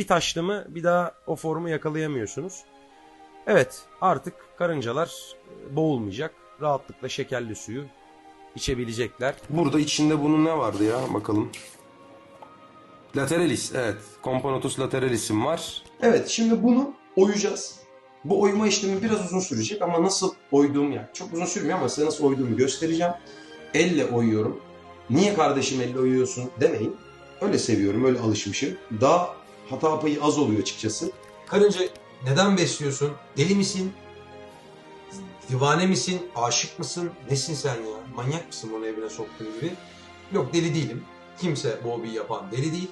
Bir taşlı mı bir daha o formu yakalayamıyorsunuz. Evet artık karıncalar e, boğulmayacak. Rahatlıkla şekerli suyu içebilecekler. Burada içinde bunun ne vardı ya bakalım. Lateralis evet. Componotus lateralis'im var. Evet şimdi bunu oyacağız. Bu oyma işlemi biraz uzun sürecek ama nasıl oyduğum yani çok uzun sürmüyor ama size nasıl oyduğumu göstereceğim. Elle oyuyorum. Niye kardeşim elle oyuyorsun demeyin. Öyle seviyorum, öyle alışmışım. Daha hata payı az oluyor açıkçası. Karınca neden besliyorsun? Deli misin? Divane misin? Aşık mısın? Nesin sen ya? Manyak mısın bunu evine soktuğun gibi? Yok deli değilim. Kimse bu hobiyi yapan deli değil.